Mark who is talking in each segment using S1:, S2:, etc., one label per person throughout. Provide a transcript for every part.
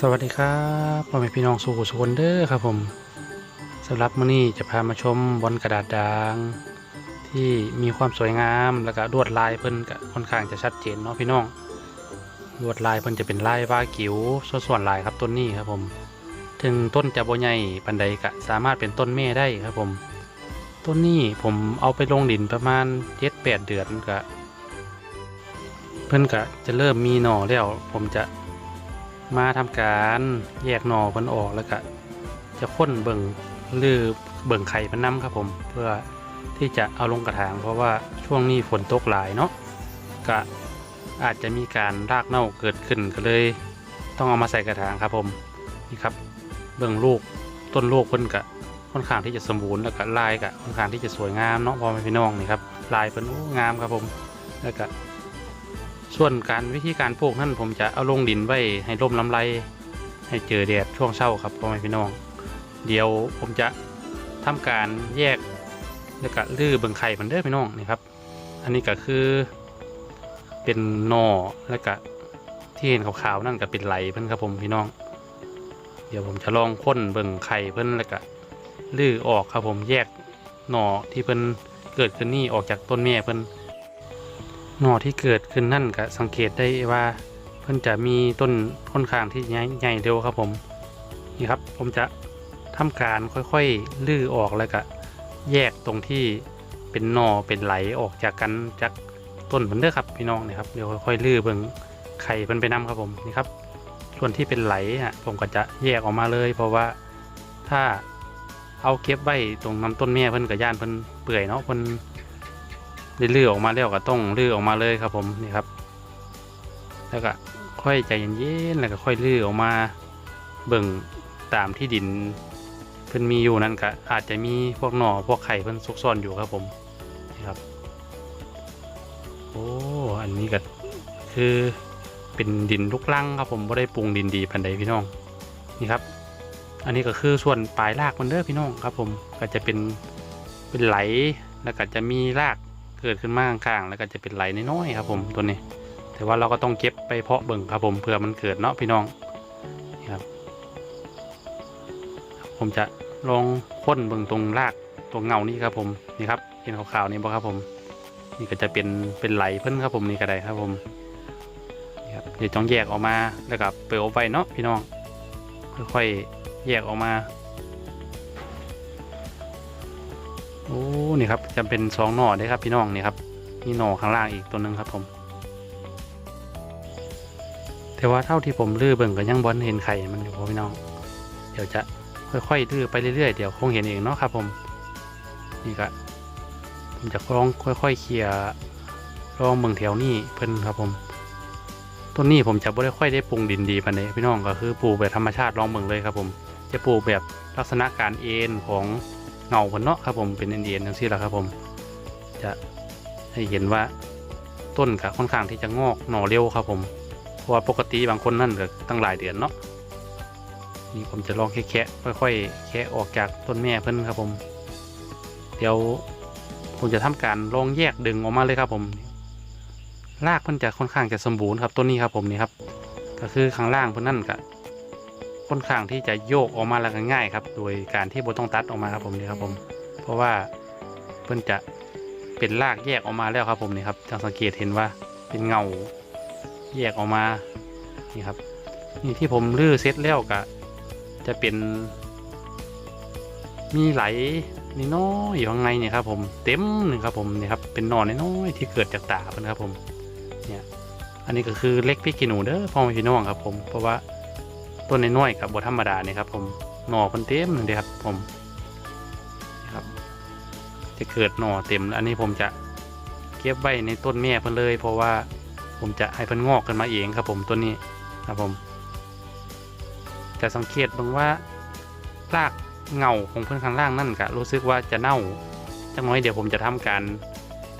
S1: สวัสดีครับพ่อแม่พี่น้องสู่สุคนเด้อครับผมสำหรับมื้อนี้จะพามาชมบอลกระดาษด่าง ที่มีความสวยงามแล้วก็ลวดลายเพิ่นก็ค่อนข้างจะชัดเจนเนาะพี่น้องลวดลายเพิ่นจะเป็นลายว่ากิ๋วส่วนส่วนลายครับต้นนี้ครับผม ถึงต้นจะบ่ใหญ่ปันใดก็สามารถเป็นต้นแม่ได้ครับผม ต้นนี้ผมเอาไปลงดินประมาณ7-8เดือนก็เพิ่นก็จะเริ่มมีหน่อแล้วผมจะ มาทำการแยกหน่อมันออกแล้วก็จะค้นเบิ่งหรือเบิ่งไข่มันน้ำครับผม เพื่อที่จะเอาลงกระถาง เพราะว่าช่วงนี้ฝนตกหลายเนาะก็อาจจะมีการรากเน่าเกิดขึ้นก็เลย ต้องเอามาใส่กระถางครับผมนี่ครับเบิ่งลูกต้นลูกเพิ่นกะค่อนข้างที่จะสมบูรณ์แล้วก็ลายกะค่อนข้างที่จะสวยงามเนาะพอแม่พี่น้องนี่ครับลายเพิ่นโอ้งามครับผมแล้วก็ ส่วนการวิธีการปลูกนั่นผมจะเอาลงดินไว้ให้ร่มลำไร ให้เจอแดดช่วงเช้าครับพ่อแม่พี่น้อง เดี๋ยวผมจะทำการแยกแล้วก็ลื้อเบิงไข่มันเด้อพี่น้องนี่ครับ อันนี้ก็คือเป็นหนอแล้วก็ที่เห็นขาวๆนั่นก็เป็นไหลเพิ่นครับผมพี่น้อง เดี๋ยวผมจะลองค้นเบิ่งไข่เพิ่นแล้วก็ลื้อออกครับผมแยกหน่อที่เพิ่นเกิดขึ้นนี่ออกจากต้นแม่เพิ่น หน่อที่เกิดขึ้นนั่นก็สังเกตได้ว่าเพิ่นจะมีต้นค่อนข้างที่ใหญ่ใหญ่เร็วครับผมนี่ครับผมจะทำการค่อยๆลื้อออกแล้วก็แยกตรงที่เป็นหน่อเป็นไหลออกจากกันจากต้นเหมือนเด้อครับพี่น้องนี่ครับเดี๋ยวค่อยๆลื้อเบิ่งไข่เพิ่นไปนํครับผมนี่ครับ ส่วนที่เป็นไหลอะผมก็จะแยกออกมาเลย เพราะว่าถ้าเอาเก็บไว้ตรงน้ำต้นแม่เพิ่นกับย่านเพิ่นเปื่อยเนาะเพิ่น ได้ลื้อออกมาแล้วก็ต้องลื้อออกมาเลยครับผมนี่ครับ แล้วก็ค่อยใจเย็นๆแล้วก็ค่อยลื้อออกมาเบิ่งตามที่ดินเพิ่นมีอยู่นั่นก็อาจจะมีพวกหน่อพวกไข่เพิ่นซุกซ่อนอยู่ครับผมนี่ครับโอ้อันนี้ก็คือเป็นดินลูกลังครับผมไม่ได้ปรุงดินดีพันใดพี่น้องนี่ครับ อันนี้ก็คือส่วนปลายรากมันเด้อพี่น้องครับผมก็จะเป็นเป็นไหลแล้วก็จะมีราก เกิดขึ้นมาข้างๆแล้วก็จะเป็นไหลน้อยๆครับผมตัวนี้ แต่ว่าเราก็ต้องเก็บไปเพาะเบิ่งครับผมเพื่อมันเกิดเนาะพี่น้องนี่ครับ ผมจะลองค้นเบิ่งตรงรากตรงเงานี่ครับผมนี่ครับเห็นขาวๆนี่บ่ครับผม นี่ก็จะเป็นเป็นไหลเพิ่นครับผมนี่ก็ได้ครับผมนี่ครับเดี๋ยวต้องแยกออกมาแล้วก็ไปเอาไว้เนาะพี่น้องค่อยๆแยกออกมา อ้นี่ครับจะเป็นสองหน่อได้ครับพี่น้องนี่ครับนี่หน่อข้างล่างอีกตัวหนึ่งครับผมแต่ว่าเท่าที่ผมลื้อเบิ่งก็ยังบอลเห็นไข่มันอยู่พี่น้อง เดี๋ยวจะค่อยๆลื้อไปเรื่อยๆเดี๋ยวคงเห็นเองเนาะครับ ผมนี่ก็ผมจะลองค่อยๆเคลียร์ลองเบิ่งแถวนี้เพิ่นครับผมต้นนี้ผมจะไม่ได้ค่อยได้ปรุงดินดีปานใดพี่น้องก็คือปลูกแบบธรรมชาติลองเบิ่งเลยครับ ผม จะปลูกแบบลักษณะการเอ็นของ เงาเพิ่นเนาะครับผมเป็นเอ็นๆทั้งสิ้นแหละครับผม จะให้เห็นว่าต้นก็ค่อนข้างที่จะงอกหน่อเร็วครับผม เพราะว่าปกติบางคนนั่นก็ตั้งหลายเดือนเนาะนี่ผมจะลองแคะๆค่อยๆแคะออกจากต้นแม่เพิ่นครับผม เดี๋ยวผมจะทำการลองแยกดึงออกมาเลยครับผมรากเพิ่นจะค่อนข้างจะสมบูรณ์ครับต้นนี้ครับผมนี่ครับ ก็คือข้างล่างเพิ่นนั่นก็ ค่อนข้างที่จะโยกออกมาแล้วก็ง่ายครับ โดยการที่โบต้องตัดออกมาครับผมนี่ครับผม เพราะว่าเพิ่นจะเป็นรากแยกออกมาแล้วครับผมนี่ครับจะสังเกตเห็นว่าเป็นเงาแยกออกมานี่ครับนี่ที่ผมลื้อเซตแล้วก็จะเป็น มีไหลนี่น้อยอยู่ข้างในเนี่ยครับผมเต็มหนึ่งครับผมนี่ครับเป็นนอนน้อยที่เกิดจากตาเพิ่นครับผมเนี่ยอันนี้ก็คือเล็กพี่กินหนูเด้อพ่อแม่พี่น้องครับผมเพราะว่า ต้นน้อยๆกับบธรรมดาเนี่ยครับผมหน่อเพิ่นเต็มเลยครับผมนะครับ จะเกิดหน่อเต็มแล้วอันนี้ผมจะเก็บไว้ในต้นแม่เพิ่นเลย เพราะว่าผมจะให้เพิ่นงอกขึ้นมาเองครับ ผมต้นนี้ครับผม จะสังเกตบ้างว่ารากเงาของเพิ่นข้างล่างนั่นก็รู้สึกว่าจะเน่าจังน้อยเดี๋ยวผมจะทำการ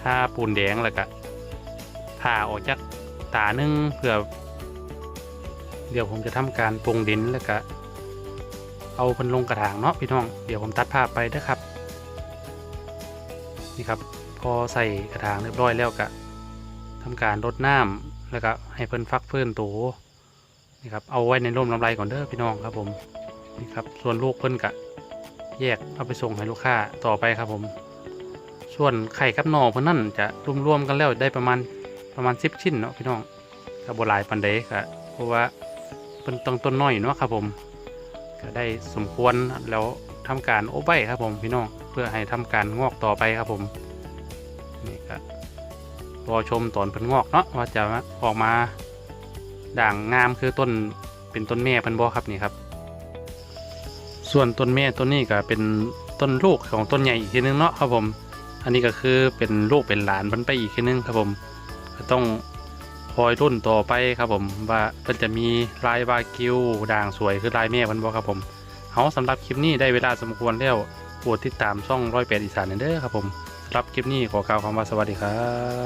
S1: ทาปูนแดงแล้วก็ผ่าออกจากตาหนึงเพื่อ เดี๋ยวผมจะทำการปรุงดินแล้วก็เอาพิ่นลงกระถางเนาะพี่น้อง เดี๋ยวผมตัดภาพไปเด้อครับ นี่ครับ พอใส่กระถางเรียบร้อยแล้วก็ทำการรดน้ำแล้วก็ให้เพิ่นฟักเฟื่อนโตนี่ครับ เอาไว้ในร่มลำไรก่อนเด้อพี่น้องครับผม นี่ครับ ส่วนลูกเพิ่นกะแยกเอาไปส่งให้ลูกค้าต่อไปครับผม ส่วนไข่กับหนอเพิ่นนั่นจะรวมๆกันแล้วได้ประมาณประมาณสิบชิ้นเนาะพี่น้องก็บ่หลายปันใดก็เพราะว่า เพิ่นต้องต้นน้อยเนาะครับผมก็ได้สมควรแล้วทำการโอบใบครับผมพี่น้องเพื่อให้ทำการงอกต่อไปครับผมนี่ก็รอชมตอนเพิ่นงอกเนาะว่าจะออกมาด่างงามคือต้นเป็นต้นแม่เพิ่นบ่ครับนี่ครับ ส่วนต้นแม่ต้นนี้ก็เป็นต้นลูกของต้นใหญ่อีกทีนึงเนาะครับผม อันนี้ก็คือเป็นลูกเป็นหลานเพิ่นไปอีกทีนึงครับผมก็ต้อง คอยรุ่นต่อไปครับผม ว่าเพิ่นจะมีลายวาคิวด่างสวยคือลายแม่พันบอครับผมเอาสำหรับคลิปนี้ได้เวลาสมควรแล้วโปรดติดตามช่องร้อยแปดอีสานเด้อครับผมสำหรับคลิปนี้ขอกล่าวคำว่าสวัสดีครับ